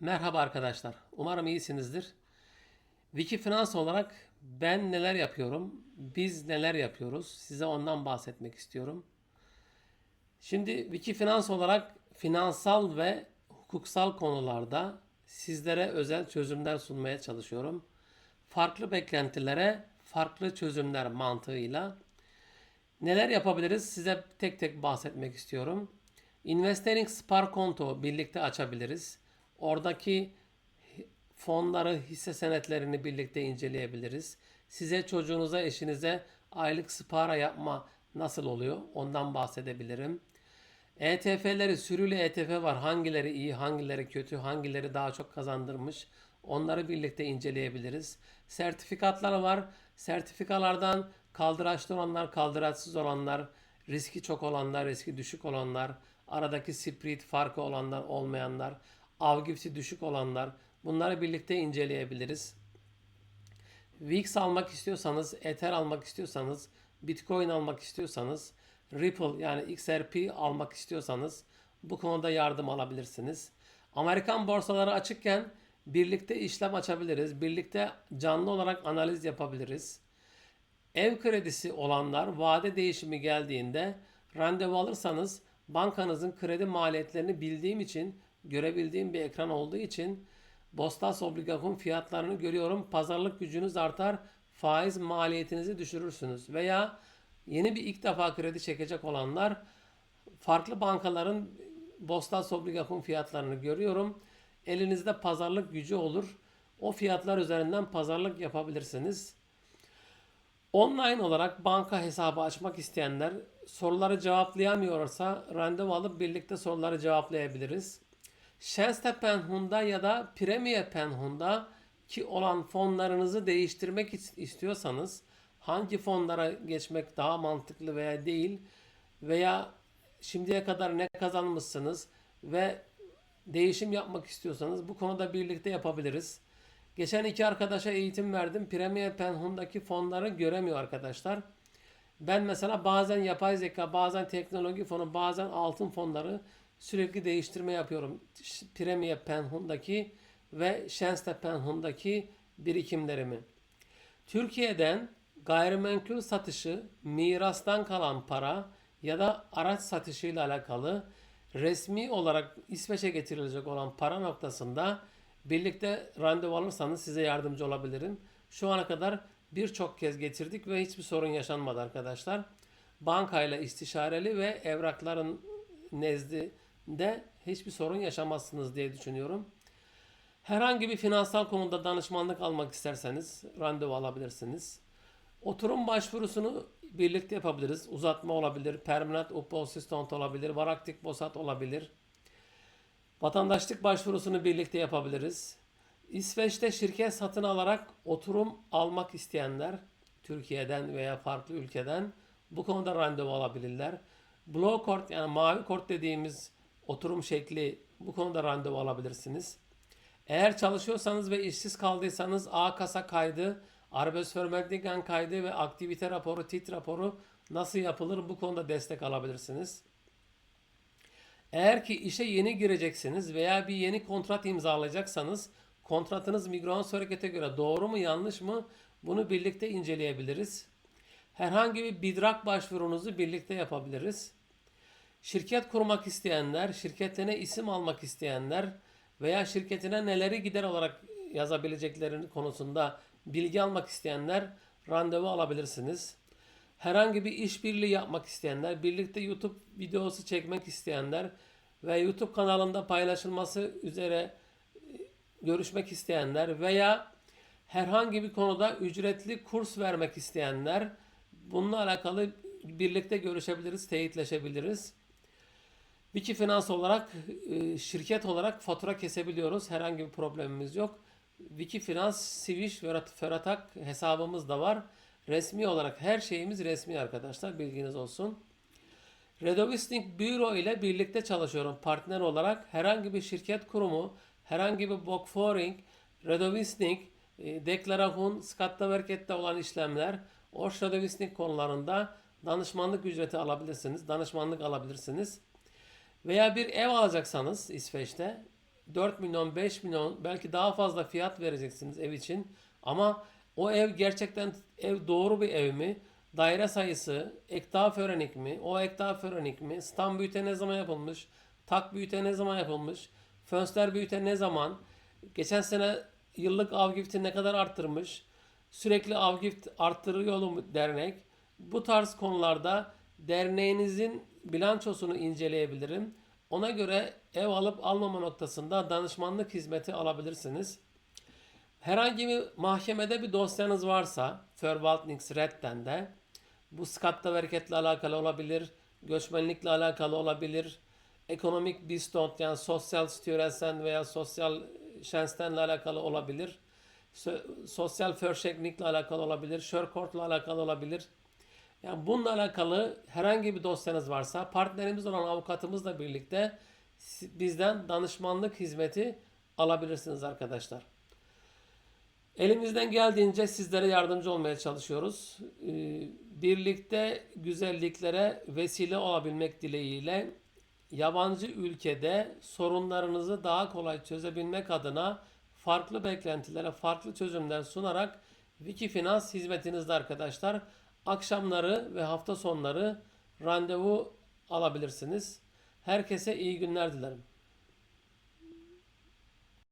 Merhaba arkadaşlar. Umarım iyisinizdir. Wikifinans olarak ben neler yapıyorum, biz neler yapıyoruz size ondan bahsetmek istiyorum. Şimdi Wikifinans olarak finansal ve hukuksal konularda sizlere özel çözümler sunmaya çalışıyorum. Farklı beklentilere farklı çözümler mantığıyla neler yapabiliriz size tek tek bahsetmek istiyorum. Investing Spar konto birlikte açabiliriz. Oradaki fonları, hisse senetlerini birlikte inceleyebiliriz. Size, çocuğunuza, eşinize aylık spara yapma nasıl oluyor? Ondan bahsedebilirim. ETF'leri, sürülü ETF var. Hangileri iyi, hangileri kötü, hangileri daha çok kazandırmış? Onları birlikte inceleyebiliriz. Sertifikatlar var. Sertifikalardan kaldıraçlı olanlar, kaldıraçsız olanlar, riski çok olanlar, riski düşük olanlar, aradaki split farkı olanlar, olmayanlar, avgifti düşük olanlar bunları birlikte inceleyebiliriz. VIX almak istiyorsanız, Ether almak istiyorsanız, Bitcoin almak istiyorsanız, Ripple yani XRP almak istiyorsanız bu konuda yardım alabilirsiniz. Amerikan borsaları açıkken birlikte işlem açabiliriz. Birlikte canlı olarak analiz yapabiliriz. Ev kredisi olanlar vade değişimi geldiğinde randevu alırsanız bankanızın kredi maliyetlerini bildiğim için görebildiğim bir ekran olduğu için Bostas obligasyon fiyatlarını görüyorum. Pazarlık gücünüz artar. Faiz maliyetinizi düşürürsünüz. Veya yeni bir ilk defa kredi çekecek olanlar farklı bankaların Bostas obligasyon fiyatlarını görüyorum. Elinizde pazarlık gücü olur. O fiyatlar üzerinden pazarlık yapabilirsiniz. Online olarak banka hesabı açmak isteyenler soruları cevaplayamıyorsa randevu alıp birlikte soruları cevaplayabiliriz. Şenste Penhun'da ya da Premier Penhun'da ki olan fonlarınızı değiştirmek istiyorsanız hangi fonlara geçmek daha mantıklı veya değil veya şimdiye kadar ne kazanmışsınız ve değişim yapmak istiyorsanız bu konuda birlikte yapabiliriz. Geçen iki arkadaşa eğitim verdim. Premier Penhun'daki fonları göremiyor arkadaşlar. Ben mesela bazen yapay zeka, bazen teknoloji fonu, bazen altın fonları sürekli değiştirme yapıyorum. Premier Penhun'daki ve Şenste Penhun'daki birikimlerimi. Türkiye'den gayrimenkul satışı, mirastan kalan para ya da araç satışıyla alakalı resmi olarak İsveç'e getirilecek olan para noktasında birlikte randevu alırsanız size yardımcı olabilirim. Şu ana kadar birçok kez getirdik ve hiçbir sorun yaşanmadı arkadaşlar. Bankayla istişareli ve evrakların nezdinde hiçbir sorun yaşamazsınız diye düşünüyorum. Herhangi bir finansal konuda danışmanlık almak isterseniz randevu alabilirsiniz. Oturum başvurusunu birlikte yapabiliriz. Uzatma olabilir, permanent upposistant olabilir, varaktik bosat olabilir. Vatandaşlık başvurusunu birlikte yapabiliriz. İsveç'te şirket satın alarak oturum almak isteyenler Türkiye'den veya farklı ülkeden bu konuda randevu alabilirler. Blue Court yani mavi kort dediğimiz oturum şekli bu konuda randevu alabilirsiniz. Eğer çalışıyorsanız ve işsiz kaldıysanız A kasa kaydı, Arbeidsvermidligen kaydı ve aktivite raporu, TİT raporu nasıl yapılır bu konuda destek alabilirsiniz. Eğer ki işe yeni gireceksiniz veya bir yeni kontrat imzalayacaksanız kontratınız Migros harekete göre doğru mu yanlış mı bunu birlikte inceleyebiliriz. Herhangi bir bidrak başvurunuzu birlikte yapabiliriz. Şirket kurmak isteyenler, şirketine isim almak isteyenler veya şirketine neleri gider olarak yazabileceklerini konusunda bilgi almak isteyenler randevu alabilirsiniz. Herhangi bir işbirliği yapmak isteyenler, birlikte YouTube videosu çekmek isteyenler ve YouTube kanalında paylaşılması üzere görüşmek isteyenler veya herhangi bir konuda ücretli kurs vermek isteyenler bununla alakalı birlikte görüşebiliriz, teyitleşebiliriz. Wikifinans olarak e, şirket olarak fatura kesebiliyoruz. Herhangi bir problemimiz yok. Wikifinans, Swish ve Feratak hesabımız da var. Resmi olarak her şeyimiz resmi arkadaşlar bilginiz olsun. Redovisting Bureau ile birlikte çalışıyorum partner olarak. Herhangi bir şirket kurumu, herhangi bir bokforing, Redovisting, e, deklarasyon, skattaverkette olan işlemler, Orş Redovisting konularında danışmanlık ücreti alabilirsiniz. Danışmanlık alabilirsiniz. Veya bir ev alacaksanız İsveç'te 4 milyon, 5 milyon belki daha fazla fiyat vereceksiniz ev için. Ama o ev gerçekten ev doğru bir ev mi? Daire sayısı, ekta förenik mi? O ekta förenik mi? Stam büyüte ne zaman yapılmış? Tak büyüte ne zaman yapılmış? Fönster büyüte ne zaman? Geçen sene yıllık avgifti ne kadar arttırmış? Sürekli avgift arttırıyor mu dernek? Bu tarz konularda derneğinizin bilançosunu inceleyebilirim. Ona göre ev alıp almama noktasında danışmanlık hizmeti alabilirsiniz. Herhangi bir mahkemede bir dosyanız varsa Förvaltningsrätten de bu skatta hareketle alakalı olabilir, göçmenlikle alakalı olabilir, ekonomik bistond yani sosyal styrelsen veya sosyal tjänstenle alakalı olabilir, so- sosyal försäkringlikle alakalı olabilir, körkortla alakalı olabilir. Yani bununla alakalı herhangi bir dosyanız varsa partnerimiz olan avukatımızla birlikte bizden danışmanlık hizmeti alabilirsiniz arkadaşlar. Elimizden geldiğince sizlere yardımcı olmaya çalışıyoruz. Ee, Birlikte güzelliklere vesile olabilmek dileğiyle yabancı ülkede sorunlarınızı daha kolay çözebilmek adına farklı beklentilere farklı çözümler sunarak Wikifinans hizmetinizde arkadaşlar. Akşamları ve hafta sonları randevu alabilirsiniz. Herkese iyi günler dilerim.